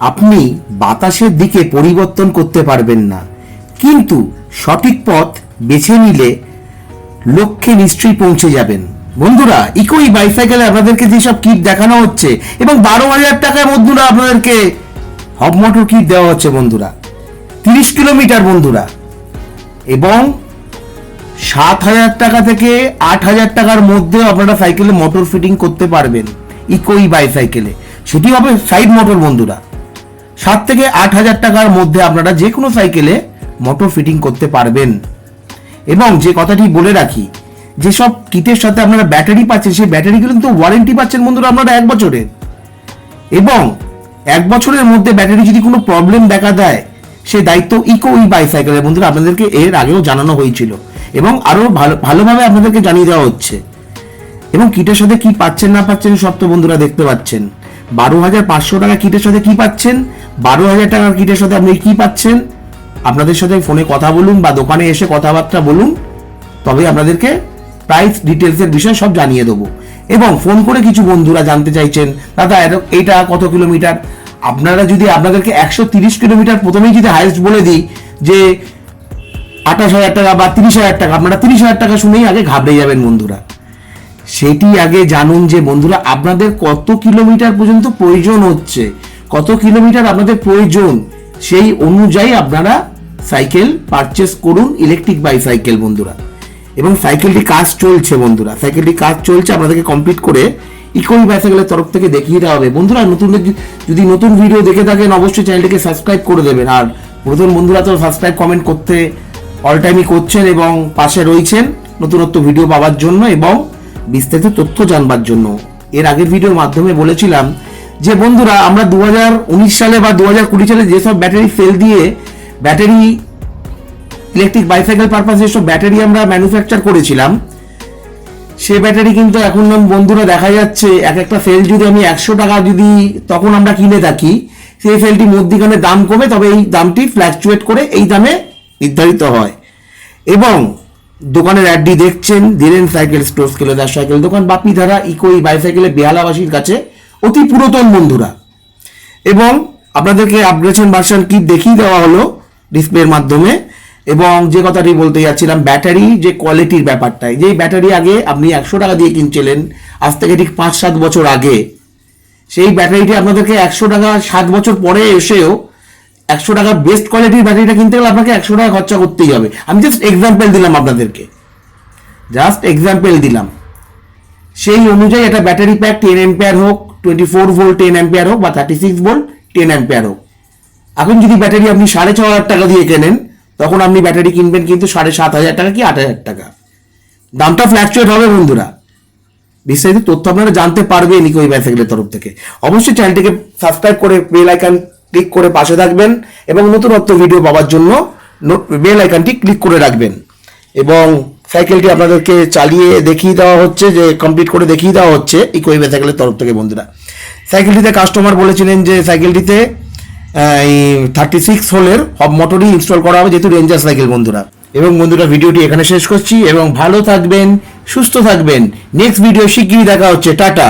আপনি বাতাসের দিকে পরিবর্তন করতে পারবেন না। কিন্তু সঠিক পথ বেছে নিলে লক্ষ্যে নিশ্চয়ই পৌঁছে যাবেন। বন্ধুরা, ইকোই বাইসাইকেলে আপনাদেরকে যেসব কিট দেখানো হচ্ছে এবং বারো হাজার টাকার বন্ধুরা আপনাদেরকে হব মোটর কিট দেওয়া হচ্ছে বন্ধুরা। তিরিশ কিলোমিটার বন্ধুরা। এবং সাত হাজার টাকা থেকে আট হাজার টাকার মধ্যে আপনারা সাইকেলে মোটর ফিটিং করতে পারবেন। ইকোই বাইসাইকেলে সেটি হবে সাইড মোটর বন্ধুরা। সাত থেকে আট হাজার টাকার মধ্যে আপনারা যে কোনো সাইকেলে মোটর ফিটিং করতে পারবেন। এবং যে কথাটি বলে রাখি, যেসব কিটের সাথে আপনারা ব্যাটারি পাচ্ছেন, সেই ব্যাটারিগুলো কিন্তু ওয়ারেন্টি পাচ্ছেন বন্ধুরা আপনারা এক বছরের। এবং এক বছরের মধ্যে ব্যাটারি যদি কোনো প্রবলেম দেখা দেয় সে দায়িত্ব ইকো ই বাইসাইকেলের বন্ধুরা, আপনাদেরকে এর আগেও জানানো হয়েছিল। এবং আরও ভালো, ভালোভাবে আপনাদেরকে জানিয়ে দেওয়া হচ্ছে। এবং কিটের সাথে কি পাচ্ছেন না পাচ্ছেন সব তো বন্ধুরা দেখতে পাচ্ছেন। বারো হাজার পাঁচশো টাকা কিটের সাথে কি পাচ্ছেন? বারো হাজার টাকার কিটের সাথে আপনি কি পাচ্ছেন? আপনাদের সাথে ফোনে কথা বলুন বা দোকানে এসে কথাবার্তা বলুন। তবে আপনাদেরকে প্রাইস ডিটেলসের বিষয়ে সব জানিয়ে দেবো। এবং ফোন করে কিছু বন্ধুরা জানতে চাইছেন, দাদা এটা কত কিলোমিটার? আপনারা যদি আপনাদেরকে একশো তিরিশ কিলোমিটার প্রথমেই যদি হাইস্ট বলে দিই, যে আঠাশ হাজার টাকা বা তিরিশ হাজার টাকা, আপনারা তিরিশ হাজার টাকা শুনেই আগে ঘাবড়ে যাবেন বন্ধুরা। সেটি আগে জানুন যে বন্ধুরা, আপনাদের কত কিলোমিটার পর্যন্ত প্রয়োজন হচ্ছে? কত কিলোমিটার আপনাদের প্রয়োজন, সেই অনুযায়ী আপনারা সাইকেল পারচেস করুন ইলেকট্রিক বাইসাইকেল বন্ধুরা। এবং সাইকেলটি কাজ চলছে বন্ধুরা। সাইকেলটি কাজ চলছে, আপনাদেরকে কমপ্লিট করে ইকোই বাইসাইকেলের তরফ থেকে দেখিয়ে দেওয়া হবে। বন্ধুরা নতুন যদি নতুন ভিডিও দেখে থাকেন, অবশ্যই চ্যানেলটিকে সাবস্ক্রাইব করে দেবেন। আর পুরাতন বন্ধুরা তো সাবস্ক্রাইব কমেন্ট করতে অল টাইমই করছেন এবং পাশে রয়েছেন নতুনত্ব ভিডিও পাওয়ার জন্য এবং বিস্তারিত তথ্য জানবার জন্য। এর আগের ভিডিওর মাধ্যমে বলেছিলাম যে বন্ধুরা, আমরা দু হাজার উনিশ সালে বা দুহাজার কুড়ি সালে যেসব ব্যাটারি সেল দিয়ে ব্যাটারি ইলেকট্রিক বাইসাইকেল পারপাস যেসব ব্যাটারি আমরা ম্যানুফ্যাকচার করেছিলাম, সে ব্যাটারি কিন্তু এখন বন্ধুরা দেখা যাচ্ছে, এক একটা সেল যদি আমি একশো টাকা যদি তখন আমরা কিনে থাকি, সেই সেলটি মধ্যিখানে দাম কমে, তবে এই দামটি ফ্ল্যাকচুয়েট করে এই দামে নির্ধারিত হয়। এবং দোকানের অ্যাডটি দেখছেন, ধীরেন সাইকেল স্টোর স্কেলেদার সাইকেল দোকান বাপি ধারা ইকো এই বাইসাইকেলের বেহালাবাসীর কাছে অতি পুরাতন বন্ধুরা। এবং আপনাদেরকে আপগ্রেশন ভার্সন কি দেখিয়ে দেওয়া হলো ডিসপ্লের মাধ্যমে। এবং যে কথাটি বলতে যাচ্ছিলাম ব্যাটারি যে কোয়ালিটির ব্যাপারটাই যেই ব্যাটারি আগে আপনি একশো টাকা দিয়ে কিনছিলেন, আজ থেকে ঠিক পাঁচ সাত বছর আগে। সেই ব্যাটারিটি আপনাদেরকে একশো টাকা সাত বছর পরে এসেও একশো টাকা বেস্ট কোয়ালিটির ব্যাটারিটা কিনতে গেলে আপনাকে একশো টাকা খরচা করতেই হবে। আমি জাস্ট এক্সাম্পল দিলাম আপনাদেরকে। জাস্ট এক্সাম্পল দিলাম। সেই অনুযায়ী একটা ব্যাটারি প্যাক টেন এম্পিয়ার হোক twenty four volt ten ampere হোক বা thirty six volt ten ampere হোক। এখন যদি ব্যাটারি আপনি সাড়ে ছ হাজার টাকা দিয়ে কেনেন, তখন আপনি ব্যাটারি কিনবেন কিন্তু সাড়ে সাত হাজার টাকা কি আট হাজার টাকা। দামটা ফ্ল্যাকচুয়েট হবে বন্ধুরা। বিস্তারিত তথ্য আপনারা জানতে পারবেন ইকো বাইসাইকেলের তরফ থেকে। অবশ্যই চ্যানেলটিকে সাবস্ক্রাইব করে বেল আইকন ক্লিক করে পাশে থাকবেন এবং নতুনত্ব ভিডিও পাওয়ার জন্য বেল আইকনটি ক্লিক করে রাখবেন। এবং সাইকেলটি আপনাদেরকে চালিয়ে দেখিয়ে দেওয়া হচ্ছে, যে কমপ্লিট করে দেখিয়ে দেওয়া হচ্ছে ইকো সাইকেলের তরফ থেকে বন্ধুরা। সাইকেলটিতে কাস্টমার বলেছিলেন যে সাইকেলটিতে এই থার্টি সিক্স হোলের হব মোটরই ইনস্টল করা হবে, যেহেতু রেঞ্জার সাইকেল বন্ধুরা। এবং বন্ধুরা, ভিডিওটি এখানে শেষ করছি এবং ভালো থাকবেন, সুস্থ থাকবেন। নেক্সট ভিডিও শিগগিরই দেখা হচ্ছে। টাটা।